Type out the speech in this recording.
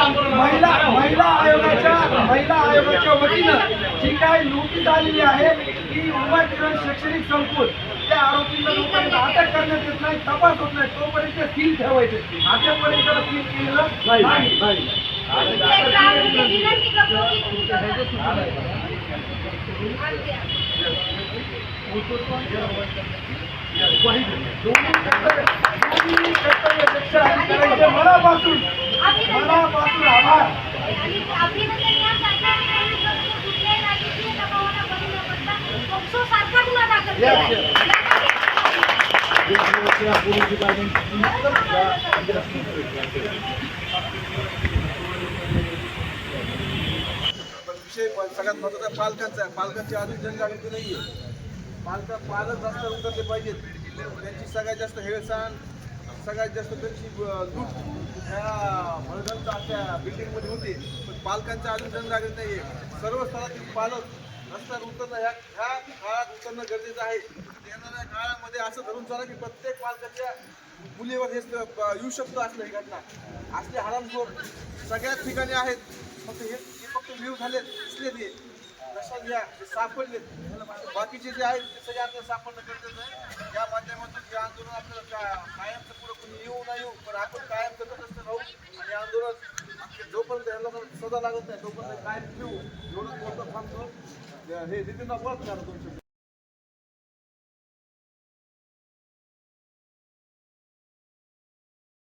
महिला महिला आयोगाच्या महिला आयोगाच्या वतीनं जी काय नोटीस आलेली आहे की उमा किरण शैक्षणिक संकुल. त्या आरोपींना जोपर्यंत अटक करण्यात येत नाही तपास होत नाही तोपर्यंत सील ठेवायचे. त्याला सील केलेलं नाही दोन्ही कर्तव्य मनापासून मनापासून आभार. पण विषय पण सगळ्यात महत्त्वाचा पालकांचा आहे. पालकांची अजून जनजागृती नाही आहे पालक पालक रस्त्यावर उतरले पाहिजेत. त्यांची सगळ्यात जास्त हेळसाण सगळ्यात जास्त त्यांची लूट ह्या मळगावच्या त्या बिल्डिंगमध्ये होते. पण पालकांच्या अजून जनजागृती नाही आहे सर्व स्थळातील पालक रस्त्यावर उतरणं ह्या ह्या काळात उतरणं गरजेचं आहे. येणाऱ्या काळामध्ये असं धरून चाला की प्रत्येक पालकाच्या मुलीवर हे येऊ शकतो असलं ही घटना. असले हरामखोर सगळ्याच ठिकाणी आहेत. फक्त हे फक्त व्ह्यू झालेत दिसले ते लक्षात घ्या हे सापडलेत. बाकीचे जे आहेत ते सगळे आपल्याला सापडणं गरजेचं आहे. आंदोलन आपल्याला का- कायमचं पुढं कोणी येऊ नाही येऊ पण आपण कायम तटस्थ राहू आणि हे आंदोलन जोपर्यंत या लोकांना सजा लागत नाही तोपर्यंत कायम ठेवू एवढं मोठं थांबतो. हे नितीन बोलत करा दोन